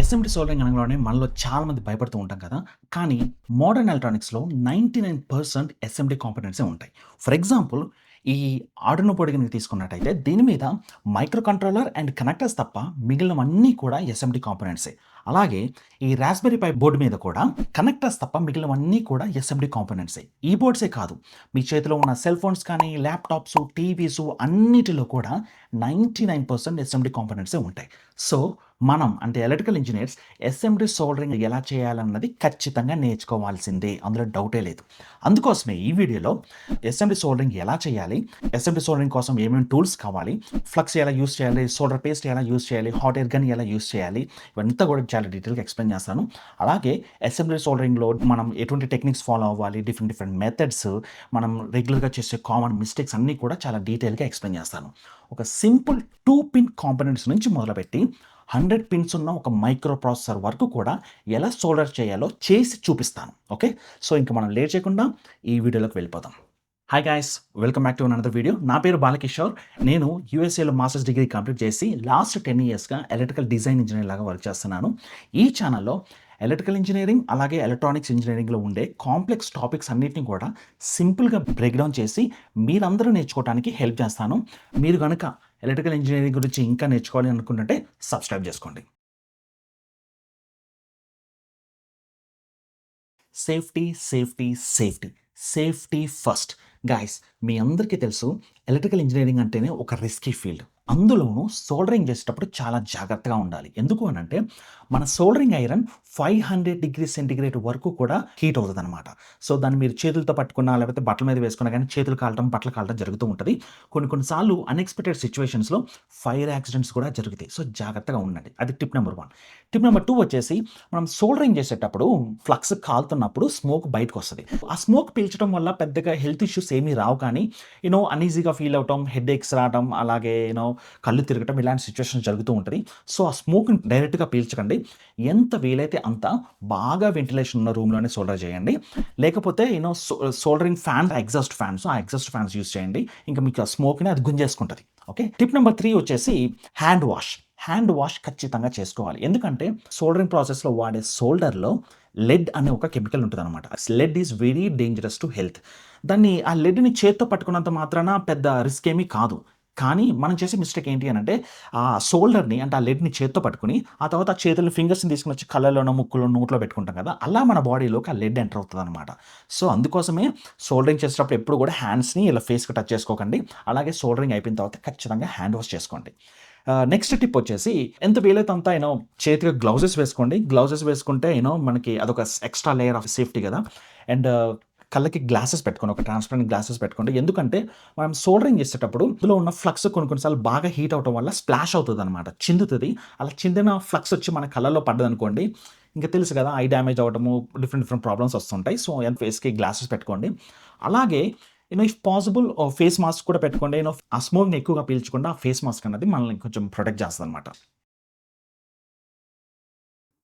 SMD soldering అనగానే మనలో చాలా మంది భయపడుతూ ఉంటాం కదా. కానీ మోడర్న్ ఎలక్ట్రానిక్స్లో నైంటీ నైన్ పర్సెంట్ ఎస్ఎండి కాంపిటెన్సే ఉంటాయి. ఫర్ ఎగ్జాంపుల్ ఈ ఆర్డినో బోర్డు కనుక తీసుకున్నట్టయితే దీని మీద మైక్రో కంట్రోలర్ అండ్ కనెక్టర్స్ తప్ప మిగిలినవన్నీ కూడా ఎస్ఎండి కాంపోనెంట్సే అలాగే ఈ రాస్బెరీ పై బోర్డు మీద కూడా కనెక్టర్స్ తప్ప మిగిలినవన్నీ కూడా ఎస్ఎండి కాంపోనెంట్సే ఈ బోర్డ్సే కాదు. మీ చేతిలో ఉన్న సెల్ ఫోన్స్ కానీ ల్యాప్టాప్స్ టీవీస్ అన్నిటిలో కూడా నైంటీ నైన్ పర్సెంట్ ఎస్ఎండి కాంపోనెంట్సే ఉంటాయి. సో మనం అంటే ఎలక్ట్రికల్ ఇంజనీర్స్ ఎస్ఎండి సోల్డరింగ్ ఎలా చేయాలన్నది ఖచ్చితంగా నేర్చుకోవాల్సిందే. అందులో డౌటే లేదు. అందుకోసమే ఈ వీడియోలో ఎస్ఎండి సోల్డరింగ్ ఎలా చేయాలి ఎస్ఎండి సోల్డరింగ్ కోసం ఏమేమి టూల్స్ కావాలి ఫ్లక్స్ ఎలా యూస్ చేయాలి సోల్డర్ పేస్ట్ ఎలా యూస్ చేయాలి హాట్ ఎయిర్ గన్ ఎలా యూస్ చేయాలి ఇవంతా కూడా చాలా డీటెయిల్గా ఎక్స్ప్లెయిన్ చేస్తాను. అలాగే అసెంబ్లీ సోల్డరింగ్లో మనం ఎటువంటి టెక్నిక్స్ ఫాలో అవ్వాలి డిఫరెంట్ డిఫరెంట్ మెథడ్స్ మనం రెగ్యులర్గా చేసే కామన్ మిస్టేక్స్ అన్నీ కూడా చాలా డీటెయిల్గా ఎక్స్ప్లెయిన్ చేస్తాను. ఒక సింపుల్ టూ పిన్ కాంపనెంట్స్ నుంచి మొదలుపెట్టి హండ్రెడ్ పిన్స్ ఉన్న ఒక మైక్రో ప్రాసెసర్ వరకు కూడా ఎలా సోల్డర్ చేయాలో చేసి చూపిస్తాను ఓకే? సో ఇంకా మనం లేట్ చేయకుండా ఈ వీడియోలోకి వెళ్ళిపోదాం. Hi guys welcome back to another video నా పేరు బాలకిషోర్. నేను యూఎస్ఏలో మాస్టర్స్ డిగ్రీ కంప్లీట్ చేసి లాస్ట్ టెన్ ఇయర్స్గా ఎలక్ట్రికల్ డిజైన్ ఇంజనీర్ లాగా వర్క్ చేస్తున్నాను. ఈ ఛానల్లో ఎలక్ట్రికల్ ఇంజనీరింగ్ అలాగే ఎలక్ట్రానిక్స్ ఇంజనీరింగ్లో ఉండే కాంప్లెక్స్ టాపిక్స్ అన్నిటిని కూడా సింపుల్గా బ్రేక్డౌన్ చేసి మీరందరూ నేర్చుకోవడానికి హెల్ప్ చేస్తాను. మీరు కనుక ఎలక్ట్రికల్ ఇంజనీరింగ్ గురించి ఇంకా నేర్చుకోవాలి అనుకుంటుంటే సబ్స్క్రైబ్ చేసుకోండి. Safety safety safety safety first guys మీ అందరికీ తెలుసు ఎలక్ట్రికల్ ఇంజనీరింగ్ అంటేనే ఒక రిస్కీ ఫీల్డ్ అందులోనూ సోల్డరింగ్ చేసేటప్పుడు చాలా జాగ్రత్తగా ఉండాలి. ఎందుకు అని అంటే మన soldering iron five hundred degree centigrade వరకు కూడా హీట్ అవుతుంది అనమాట సో దాన్ని మీరు చేతులతో పట్టుకున్నా లేకపోతే బట్టల మీద వేసుకున్నా కానీ చేతులు కాలటం బట్టలు కాలటం జరుగుతూ ఉంటుంది. కొన్ని కొన్నిసార్లు అన్ఎక్స్పెక్టెడ్ సిచ్యువేషన్స్లో ఫైర్ యాక్సిడెంట్స్ కూడా జరుగుతాయి. సో జాగ్రత్తగా ఉండండి. అది tip number one tip number two వచ్చేసి మనం సోల్డరింగ్ చేసేటప్పుడు ఫ్లక్స్ కాలుతున్నప్పుడు స్మోక్ బయటకు వస్తుంది. ఆ స్మోక్ పీల్చడం వల్ల పెద్దగా హెల్త్ ఇష్యూస్ ఏమీ రావు కానీ యూనో అన్ఈజీగా ఫీల్ అవటం హెడ్ ఎక్స్ రావడం అలాగే యూనో కళ్ళు తిరగటం ఇలాంటి సిచ్యువేషన్ జరుగుతూ ఉంటుంది. సో ఆ స్మోక్ని డైరెక్ట్గా పీల్చకండి. ఎంత వీలైతే అంత బాగా వెంటిలేషన్ ఉన్న రూమ్లోనే సోల్డర్ చేయండి. లేకపోతే you know soldering fan exhaust fans ఆ ఎగ్జాస్ట్ ఫ్యాన్స్ యూస్ చేయండి. ఇంకా మీకు ఆ స్మోక్ని అది గుంజేసుకుంటుంది. ఓకే టిప్ నెంబర్ త్రీ వచ్చేసి హ్యాండ్ వాష్ హ్యాండ్ వాష్ ఖచ్చితంగా చేసుకోవాలి. ఎందుకంటే సోల్డరింగ్ ప్రాసెస్లో వాడే సోల్డర్లో లెడ్ అనే ఒక కెమికల్ ఉంటుంది అనమాట lead is very dangerous to health దాన్ని ఆ లెడ్ని చేత్తో పట్టుకున్నంత మాత్రాన పెద్ద రిస్క్ ఏమీ కాదు. కానీ మనం చేసే మిస్టేక్ ఏంటి అని అంటే ఆ షోల్డర్ని అంటే ఆ లెడ్ని చేత్తో పట్టుకుని ఆ తర్వాత ఆ చేతులను ఫింగర్స్ని తీసుకుని వచ్చి కళ్ళలోనో ముక్కులో నోట్లో పెట్టుకుంటాం కదా అలా మన బాడీలోకి ఆ లెడ్ ఎంటర్ అవుతుంది అనమాట సో అందుకోసమే సోల్డరింగ్ చేసేటప్పుడు ఎప్పుడు కూడా హ్యాండ్స్ని ఇలా ఫేస్కి టచ్ చేసుకోకండి. అలాగే సోల్డరింగ్ అయిపోయిన తర్వాత ఖచ్చితంగా హ్యాండ్ వాష్ చేసుకోండి. నెక్స్ట్ టిప్ వచ్చేసి ఎంత వీలైతే అంతా యూనో చేతికి గ్లౌజెస్ వేసుకోండి. గ్లౌజెస్ వేసుకుంటే యూనో మనకి అదొక ఎక్స్ట్రా లేయర్ ఆఫ్ సేఫ్టీ కదా. అండ్ కళ్ళకి గ్లాసెస్ పెట్టుకోండి ఒక ట్రాన్స్పరెంట్ గ్లాసెస్ పెట్టుకోండి ఎందుకంటే మనం సోల్డరింగ్ చేసేటప్పుడు ఇందులో ఉన్న ఫ్లక్స్ కొన్ని కొన్నిసార్లు బాగా హీట్ అవడం వల్ల స్ప్లాష్ అవుతుంది అనమాట చిందుతుంది. అలా చిందిన ఫ్లక్స్ వచ్చి మన కళ్ళలో పడ్డదనుకోండి ఇంకా తెలుసు కదా ఐ డ్యామేజ్ అవ్వడము డిఫరెంట్ డిఫరెంట్ ప్రాబ్లమ్స్ వస్తుంటాయి. సో ఫేస్కి గ్లాసెస్ పెట్టుకోండి. అలాగే you know if possible face mask కూడా పెట్టుకోండి. యూనో ఆ స్మోక్ని ఎక్కువగా పీల్చకుండా ఆ ఫేస్ మాస్క్ అన్నది మనల్ని కొంచెం ప్రొటెక్ట్ చేస్తుంది అనమాట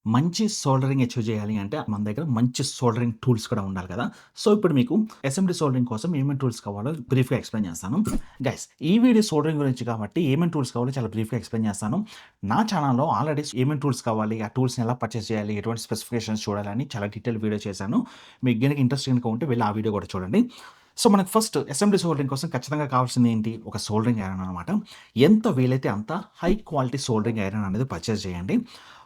మంచి సోల్డరింగ్ అచీవ్ చేయాలి అంటే మన దగ్గర మంచి సోల్డరింగ్ టూల్స్ కూడా ఉండాలి కదా. సో ఇప్పుడు మీకు అసెంబ్లీ సోల్డరింగ్ కోసం ఏమేమి టూల్స్ కావాలో బ్రీఫ్గా ఎక్స్ప్లెయిన్ చేస్తాను. గైస్ ఈ వీడియో సోల్డరింగ్ గురించి కాబట్టి ఏమేమి టూల్స్ కావాలో చాలా బ్రీఫ్గా ఎక్స్ప్లెయిన్ చేస్తాను. నా ఛానల్లో ఆల్రెడీ ఏమేమి టూల్స్ కావాలి ఆ టూల్స్ని ఎలా పర్చేస్ చేయాలి ఎటువంటి స్పెసిఫికేషన్స్ చూడాలని చాలా డీటెయిల్ వీడియో చేశాను. మీకు గనక ఇంట్రెస్ట్ కనుక ఉంటే వెళ్ళి ఆ వీడియో కూడా చూడండి. సో మనకు ఫస్ట్ అసెంబ్లీ సోల్డరింగ్ కోసం ఖచ్చితంగా కావాల్సింది ఏంటి? ఒక సోల్డరింగ్ ఐరన్ అనమాట ఎంత వీలైతే అంత హై క్వాలిటీ సోల్డరింగ్ ఐరన్ అనేది పర్చేస్ చేయండి.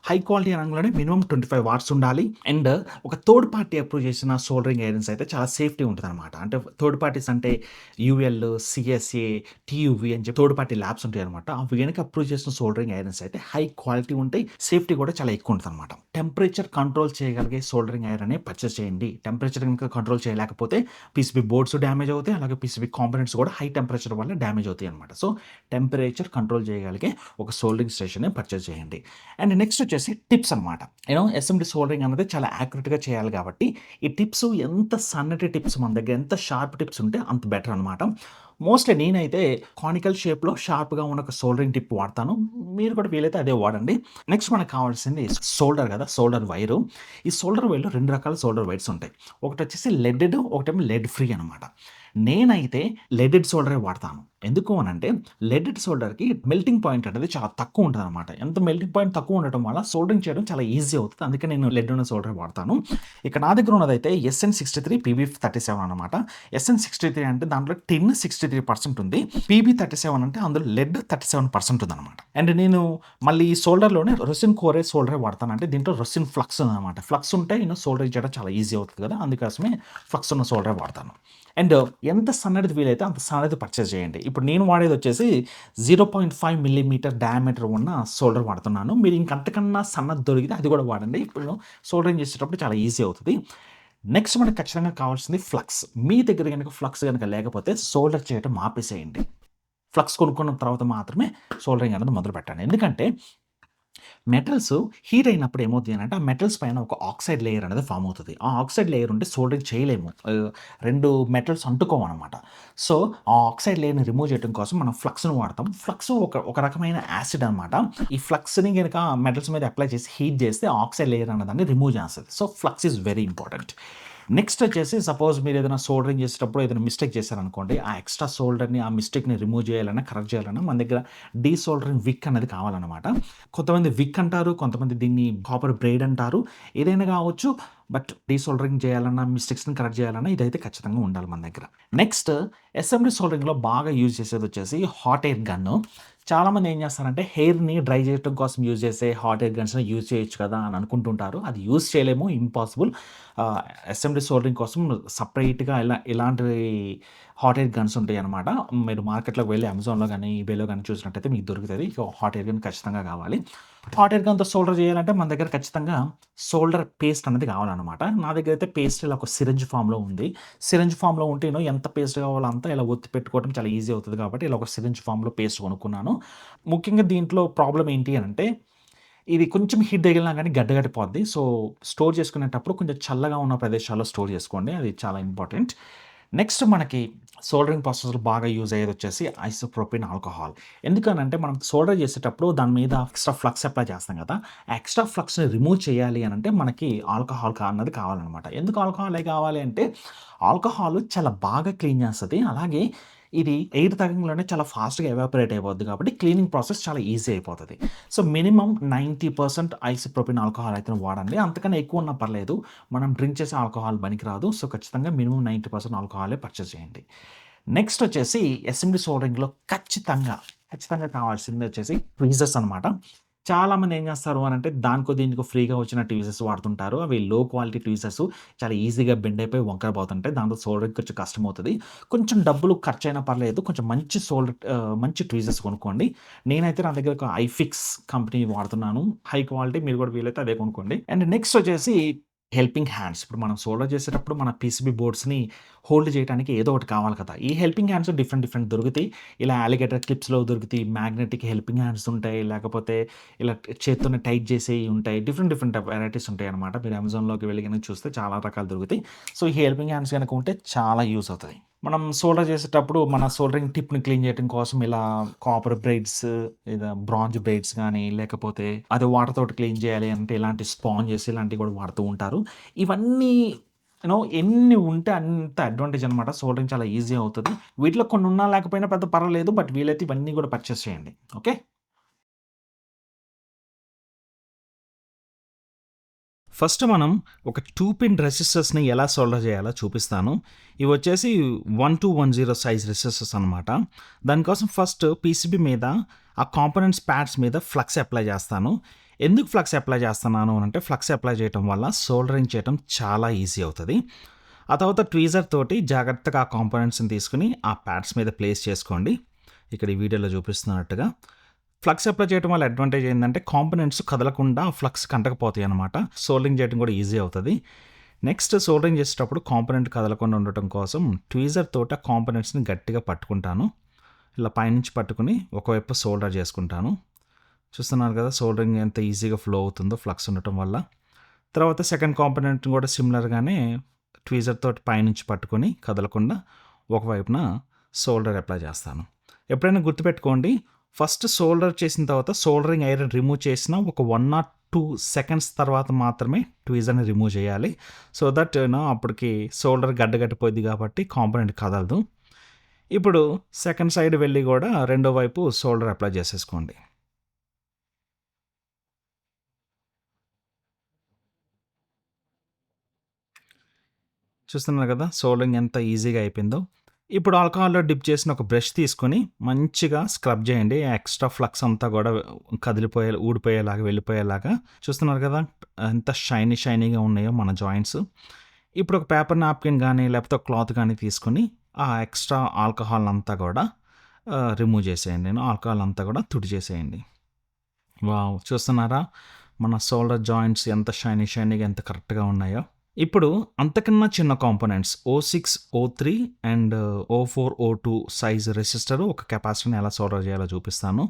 హై క్వాలిటీ అనగానే మినిమం ట్వంటీ ఫైవ్ వాట్స్ ఉండాలి. అండ్ ఒక థర్డ్ పార్టీ అప్రూవ్ చేసిన సోల్డరింగ్ ఐరన్స్ అయితే చాలా సేఫ్టీ ఉంటుంది అనమాట అంటే థర్డ్ పార్టీస్ అంటే యూఎల్ సిఎస్ఏ టీయూవి అని చెప్పి థర్డ్ పార్టీ ల్యాబ్స్ ఉంటాయి అనమాట అవి కనుక అప్రూవ్ చేసిన సోల్డరింగ్ ఐరన్స్ అయితే హై క్వాలిటీ ఉంటాయి సేఫ్టీ కూడా చాలా ఎక్కువ ఉంటుంది అనమాట టెంపరేచర్ కంట్రోల్ చేయగలిగే సోల్డరింగ్ ఐరన్ పర్చేస్ చేయండి. టెంపరేచర్ కనుక కంట్రోల్ చేయలేకపోతే పీసీబీ బోర్డ్స్ డ్యామేజ్ అవుతాయి అలాగే పీసీబీ కాంపనెంట్స్ కూడా హై టెంపరేచర్ వల్ల డ్యామేజ్ అవుతాయి అనమాట సో టెంపరేచర్ కంట్రోల్ చేయగలిగే ఒక సోల్డరింగ్ స్టేషన్ పర్చేస్ చేయండి. అండ్ నెక్స్ట్ వచ్చేసి టిప్స్ అనమాట యూనో ఎస్ఎండి సోల్డరింగ్ అనేది చాలా యాక్యురేట్గా చేయాలి కాబట్టి ఈ టిప్స్ ఎంత సన్నటి టిప్స్ మన దగ్గర ఎంత షార్ప్ టిప్స్ ఉంటే అంత బెటర్ అనమాట మోస్ట్లీ నేనైతే కానికల్ షేప్లో షార్ప్గా ఉన్న ఒక సోల్డరింగ్ టిప్ వాడతాను. మీరు కూడా వీలైతే అదే వాడండి. నెక్స్ట్ మనకు కావాల్సింది సోల్డర్ కదా సోల్డర్ వైరు ఈ సోల్డర్ వైర్లో రెండు రకాల సోల్డర్ వైర్స్ ఉంటాయి. ఒకటి వచ్చేసి లెడెడ్ ఒకటేమో లెడ్ ఫ్రీ అనమాట నేనైతే లెడెడ్ సోల్డరే వాడతాను. ఎందుకు అని అంటే లెడెడ్ సోల్డర్‌కి మెల్టింగ్ పాయింట్ అనేది చాలా తక్కువ ఉంటదనమాట. ఎంత మెల్టింగ్ పాయింట్ తక్కువ ఉండటం వల్ల సోల్డరింగ్ చేయడం చాలా ఈజీ అవుతుంది అందుకే నేను లెడ్ ఉన్న సోల్డర్ వాడతాను. ఇక నా దగ్గర ఉన్నదైతే ఎస్ఎన్63 పీబీ37 అనమాట. ఎస్ఎన్63 అంటే దాంట్లో టెన్ సిక్స్టీ త్రీ పర్సెంట్ ఉంది. పీబీ37 అంటే అందులో లెడ్ థర్టీ సెవెన్ పర్సెంట్ ఉంది అనమాట అండ్ నేను మళ్ళీ ఈ సోల్డర్‌లోనే రొసిన్ కోరే సోల్డర్ వాడతాను. అంటే దీంట్లో రొసిన్ ఫ్లక్స్ అనమాట ఫ్లక్స్ ఉంటే నేను సోల్డర్ చేయడం చాలా ఈజీ అవుతుంది కదా! అందుకోసమే ఫ్లక్స్ ఉన్న సోల్డరే వాడతాను. అండ్ ఎంత సన్నది వీలైతే అంత సన్నది పర్చేస్ చేయండి. ఇప్పుడు నేను వాడేది వచ్చేసి zero point five millimetre diameter ఉన్న సోల్డర్ వాడుతున్నాను. మీరు ఇంక అంతకన్నా సన్నది దొరికితే అది కూడా వాడండి. ఇప్పుడు సోల్డరింగ్ చేసేటప్పుడు చాలా ఈజీ అవుతుంది నెక్స్ట్ మనకు ఖచ్చితంగా కావాల్సింది ఫ్లక్స్. మీ దగ్గర కనుక ఫ్లక్స్ కనుక లేకపోతే సోల్డర్ చేయటం ఆపేసేయండి. ఫ్లక్స్ కొనుక్కున్న తర్వాత మాత్రమే సోల్డరింగ్ అనేది మొదలుపెట్టండి. ఎందుకంటే మెటల్స్ హీట్ అయినప్పుడు ఏమవుతుంది అంటే ఆ మెటల్స్ పైన ఒక ఆక్సైడ్ లేయర్ అనేది ఫామ్ అవుతుంది ఆ ఆక్సైడ్ లేయర్ ఉంటే సోల్డరింగ్ చేయలేము. ఆహ్, 2 మెటల్స్ అంటుకోవనమాట. సో, ఆ ఆక్సైడ్ లేయర్‌ని రిమూవ్ చేయడం కోసం మనం ఫ్లక్స్ను వాడతాం. ఫ్లక్స్ ఒక ఒక రకమైన యాసిడ్ అనమాట. ఈ ఫ్లక్స్‌ని కనుక మెటల్స్ మీద అప్లై చేసి హీట్ చేస్తే ఆక్సైడ్ లేయర్ అన్నదాన్ని రిమూవ్ చేస్తుంది so, flux is very important. Next వచ్చేసి సపోజ్ మీరు ఏదైనా సోల్డరింగ్ చేసేటప్పుడు ఏదైనా మిస్టేక్ చేశారనుకోండి. ఆ ఎక్స్‌ట్రా సోల్డర్‌ని ఆ మిస్టేక్‌ని రిమూవ్ చేయాలన్నా, కరెక్ట్ చేయాలన్నా మన దగ్గర డీ సోల్డరింగ్ విక్ అనేది కావాలన్నమాట కొంతమంది విక్ అంటారు. కొంతమంది దీన్ని కాపర్ బ్రేడ్ అంటారు. ఏదైనా కావచ్చు. బట్ డీసోల్డరింగ్ చేయాలన్నా, మిస్టేక్స్‌ని కరెక్ట్ చేయాలన్నా ఇదైతే ఖచ్చితంగా ఉండాలి మన దగ్గర. నెక్స్ట్ అసెంబ్లీ సోల్డరింగ్‌లో బాగా యూజ్ చేసేదొచ్చేసి హాట్ ఎయిర్ గన్ను. చాలామంది ఏం చేస్తారంటే హెయిర్‌ని డ్రై చేయడం కోసం యూజ్ చేసే హాట్ ఎయిర్ గన్స్‌ని యూజ్ చేయొచ్చు కదా! అని అనుకుంటుంటారు. అది యూజ్ చేయలేము. ఇంపాసిబుల్. అసెంబ్లీ సోల్డింగ్ సోల్డరింగ్ కోసం సపరేట్గా ఇలా ఇలాంటి హాట్ ఎయిర్ గన్స్ ఉంటాయి అనమాట మీరు మార్కెట్‌లోకి వెళ్ళి అమెజాన్‌లో కానీ ఈబేలో కానీ చూసినట్టయితే మీకు దొరుకుతుంది హాట్ ఎయిర్ గన్ ఖచ్చితంగా కావాలి. హాట్ ఎయిర్ గన్‌తో సోల్డర్ చేయాలంటే మన దగ్గర ఖచ్చితంగా సోల్డర్ పేస్ట్ అనేది కావాలనమాట. నా దగ్గర అయితే పేస్ట్ ఇలా ఒక సిరంజ్ ఫామ్లో ఉంది. సిరంజ్ ఫామ్లో ఉంటే నేను ఎంత పేస్ట్ కావాలో అంతా ఇలా ఒత్తి పెట్టుకోవడం చాలా ఈజీ అవుతుంది కాబట్టి ఇలా ఒక సిరంజ్ ఫామ్లో పేస్ట్ కొనుక్కున్నాను. ముఖ్యంగా దీంట్లో ప్రాబ్లం ఏంటి అంటే ఇది కొంచెం హీట్ తగిలినా కానీ గడ్డగడిపోద్ది సో, స్టోర్ చేసుకునేటప్పుడు కొంచెం చల్లగా ఉన్న ప్రదేశాల్లో స్టోర్ చేసుకోండి. అది చాలా ఇంపార్టెంట్. నెక్స్ట్ మనకి సోల్డరింగ్ ప్రాసెస్‌లో బాగా యూజ్ అయ్యేది వచ్చేసి ఐసోప్రోపిన్ ఆల్కహాల్. ఎందుకనంటే మనం సోల్డర్ చేసేటప్పుడు దాని మీద ఎక్స్‌ట్రా ఫ్లక్స్ అప్లై చేస్తాం కదా! ఎక్స్‌ట్రా ఫ్లక్స్‌ని రిమూవ్ చేయాలి అని అంటే మనకి ఆల్కహాల్ అన్నది కావాలన్నమాట ఎందుకు ఆల్కహాలే కావాలి అంటే ఆల్కహాల్ చాలా బాగా క్లీన్ చేస్తుంది అలాగే ఇది ఎయిర్ తగ్గంలోనే చాలా ఫాస్ట్‌గా ఎవాపరేట్ అయిపోద్ది కాబట్టి క్లీనింగ్ ప్రాసెస్ చాలా ఈజీ అయిపోతుంది సో, మినిమమ్ 90% ఐసోప్రోపిన్ ఆల్కహాల్ అయితే వాడండి. అంతకన్నా ఎక్కువ ఉన్నా పర్లేదు. మనం డ్రింక్ చేసే ఆల్కహాల్ పనికిరాదు. సో, ఖచ్చితంగా మినిమం నైంటీ పర్సెంట్ ఆల్కహాలే పర్చేస్ చేయండి. నెక్స్ట్ వచ్చేసి ఎస్ఎండీ సోల్డరింగ్‌లో ఖచ్చితంగా, ఖచ్చితంగా కావాల్సింది వచ్చేసి ఫ్రీజర్స్ అనమాట. చాలామంది ఏం చేస్తారు అని అంటే దానికో దీనికో ఫ్రీగా వచ్చిన ట్వీజర్స్ వాడుతుంటారు. అవి లో క్వాలిటీ ట్వీజర్స్ చాలా ఈజీగా బెండ్ అయిపోయి వంకర పోతుంటాయి. దాంతో సోల్డరింగ్ కొంచెం కష్టమవుతది. కొంచెం డబ్బులు ఖర్చయినా పర్లేదు. కొంచెం మంచి సోల్డర్ మంచి ట్వీజర్స్ కొనుక్కోండి. నేనైతే నా దగ్గర ఒక ఐఫిక్స్ కంపెనీ వాడుతున్నాను. హై క్వాలిటీ మీరు కూడా వీలైతే అదే కొనుక్కోండి. అండ్ నెక్స్ట్ వచ్చేసి హెల్పింగ్ హ్యాండ్స్. ఇప్పుడు మనం సోల్డర్ చేసేటప్పుడు మన పీసీబీ బోర్డ్స్‌ని హోల్డ్ చేయడానికి ఏదో ఒకటి కావాలి కదా! ఈ హెల్పింగ్ హ్యాండ్స్ డిఫరెంట్ డిఫరెంట్ దొరుకుతాయి. ఇలా అలిగేటర్ క్లిప్స్‌లో దొరుకుతాయి. మ్యాగ్నెటిక్ హెల్పింగ్ హ్యాండ్స్ ఉంటాయి. లేకపోతే ఇలా చేత్తోనే టైట్ చేసేవి ఉంటాయి. డిఫరెంట్ డిఫరెంట్ వెరైటీస్ ఉంటాయి అనమాట మీరు అమెజాన్‌లోకి వెళ్ళి కనుక చూస్తే చాలా రకాలు దొరుకుతాయి. సో, ఈ హెల్పింగ్ హ్యాండ్స్ కనుక ఉంటే చాలా యూస్ అవుతుంది మనం సోల్డర్ చేసేటప్పుడు మన సోల్డరింగ్ టిప్‌ని క్లీన్ చేయడం కోసం ఇలా కాపర్ బ్రైడ్స్ లేదా బ్రాంజ్ బ్రైడ్స్ కానీ లేకపోతే అది వాటర్ తోటి క్లీన్ చేయాలి అంటే ఇలాంటి స్పాంజెస్ ఇలాంటివి కూడా వాడుతూ ఉంటారు. ఇవన్నీ యూనో ఎన్ని ఉంటే అంత అడ్వాంటేజ్ అనమాట. సోల్డరింగ్ చాలా ఈజీ అవుతుంది వీటిలో కొన్ని ఉన్నా లేకపోయినా పెద్ద పర్వాలేదు. బట్ వీలైతే ఇవన్నీ కూడా పర్చేస్ చేయండి. ఓకే. ఫస్ట్ మనం ఒక టూ పిన్ రెసిస్టర్స్‌ని ఎలా సోల్డర్ చేయాలో చూపిస్తాను. ఇవి వచ్చేసి 1210 సైజ్ రెసిస్టర్స్ అనమాట. దానికోసం ఫస్ట్ పీసీబీ మీద ఆ కాంపోనెంట్స్ ప్యాడ్స్ మీద ఫ్లక్స్ అప్లై చేస్తాను. ఎందుకు ఫ్లక్స్ అప్లై చేస్తున్నాను అనంటే ఫ్లక్స్ అప్లై చేయటం వల్ల సోల్డరింగ్ చేయటం చాలా ఈజీ అవుతుంది ఆ తర్వాత ట్వీజర్ తోటి జాగ్రత్తగా ఆ కాంపోనెంట్స్‌ని తీసుకొని ఆ ప్యాడ్స్ మీద ప్లేస్ చేసుకోండి. ఇక్కడ ఈ వీడియోలో చూపిస్తున్నట్టుగా. ఫ్లక్స్ అప్లై చేయడం వల్ల అడ్వాంటేజ్ ఏంటంటే కాంపోనెంట్స్ కదలకుండా ఫ్లక్స్ కంటకపోతాయి అనమాట. సోల్డరింగ్ చేయడం కూడా ఈజీ అవుతుంది నెక్స్ట్ సోల్డరింగ్ చేసేటప్పుడు కాంపోనెంట్ కదలకుండా ఉండటం కోసం ట్వీజర్ తోటి ఆ కాంపోనెంట్స్‌ని గట్టిగా పట్టుకుంటాను. ఇలా పైనుంచి పట్టుకొని ఒకవైపు సోల్డర్ చేసుకుంటాను. చూస్తున్నారు కదా! సోల్డరింగ్ ఎంత ఈజీగా ఫ్లో అవుతుందో ఫ్లక్స్ ఉండటం వల్ల. తర్వాత సెకండ్ కాంపోనెంట్‌ని కూడా సిమిలర్‌గానే ట్వీజర్ తోటి పైనుంచి పట్టుకొని కదలకుండా ఒకవైపున సోల్డర్ అప్లై చేస్తాను. ఎప్పుడైనా గుర్తుపెట్టుకోండి ఫస్ట్ సోల్డర్ చేసిన తర్వాత సోల్డరింగ్ ఐరన్ రిమూవ్ చేసిన ఒక వన్ ఆర్ టూ సెకండ్స్ తర్వాత మాత్రమే ట్వీజర్‌ని రిమూవ్ చేయాలి. సో దట్ యూ నో అప్పటికి సోల్డర్ గడ్డగట్టిపోయింది కాబట్టి కాంపోనెంట్ కదలదు. ఇప్పుడు సెకండ్ సైడ్ వెళ్ళి కూడా రెండో వైపు సోల్డర్ అప్లై చేసేసుకోండి చూస్తున్నారు కదా సోల్డింగ్ ఎంత ఈజీగా అయిపోయిందో. ఇప్పుడు ఆల్కహాల్లో డిప్ చేసిన ఒక బ్రష్ తీసుకొని మంచిగా స్క్రబ్ చేయండి. ఎక్స్ట్రా ఫ్లక్స్ అంతా కూడా కదిలిపోయే ఊడిపోయేలాగా వెళ్ళిపోయేలాగా. చూస్తున్నారు కదా ఎంత షైనీ షైనీగా ఉన్నాయో మన జాయింట్స్. ఇప్పుడు ఒక పేపర్ నాప్కిన్ కానీ లేకపోతే ఒక క్లాత్ కానీ తీసుకొని ఆ ఎక్స్ట్రా ఆల్కహాల్ అంతా కూడా రిమూవ్ చేసేయండి. నేను ఆల్కహాల్ అంతా కూడా తుడి చేసేయండి. వావ్ చూస్తున్నారా? మన షోల్డర్ జాయింట్స్ ఎంత షైనీ షైనీగా ఎంత కరెక్ట్గా ఉన్నాయో. ఇప్పుడు అంతకన్నా చిన్న components O six O three and O four O two size resistor ఒక కెపాసిటీని ఎలా సోల్డర్ చేయాలో చూపిస్తాను.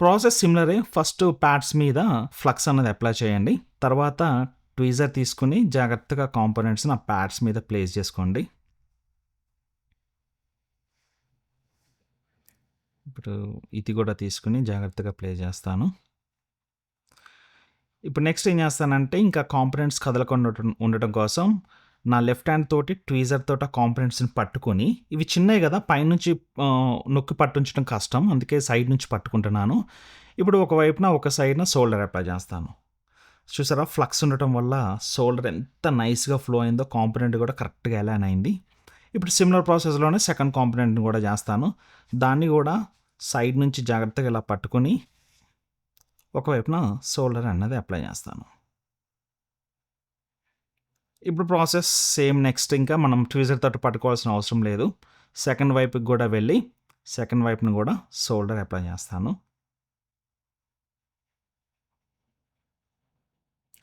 ప్రాసెస్ సిమిలరే ఫస్ట్ ప్యాడ్స్ మీద ఫ్లక్స్ అన్నది అప్లై చేయండి. తర్వాత ట్వీజర్ తీసుకుని జాగ్రత్తగా కాంపోనెంట్స్ని ఆ ప్యాడ్స్ మీద ప్లేస్ చేసుకోండి. ఇప్పుడు ఇది కూడా తీసుకుని జాగ్రత్తగా ప్లే చేస్తాను. ఇప్పుడు నెక్స్ట్ ఏం చేస్తానంటే ఇంకా కాంపనెంట్స్ కదలకుండా ఉండటం- ఉండటం కోసం నా లెఫ్ట్ హ్యాండ్ తోటి ట్వీజర్ తోటి ఆ కాంపనెంట్స్ని పట్టుకొని ఇవి చిన్నవి కదా పైనుంచి నొక్కి పట్టుంచడం కష్టం. అందుకే సైడ్ నుంచి పట్టుకుంటున్నాను. ఇప్పుడు ఒకవైపున ఒక సైడ్న షోల్డర్ అప్లై చేస్తాను. చూసారా ఫ్లక్స్ ఉండటం వల్ల షోల్డర్ ఎంత నైస్గా ఫ్లో అయిందో కాంపనెంట్ కూడా కరెక్ట్గా ఎలా అయింది. ఇప్పుడు సిమిలర్ ప్రాసెస్లోనే సెకండ్ కాంపనెంట్ని కూడా చేస్తాను. దాన్ని కూడా సైడ్ నుంచి జాగ్రత్తగా ఇలా పట్టుకొని ఒకవైపున సోల్డర్ అన్నది అప్లై చేస్తాను. ఇప్పుడు ప్రాసెస్ సేమ్ నెక్స్ట్ ఇంకా మనం ట్వీజర్ తోటి పట్టుకోవాల్సిన అవసరం లేదు. సెకండ్ వైపుకి కూడా వెళ్ళి సెకండ్ వైపుని కూడా సోల్డర్ అప్లై చేస్తాను.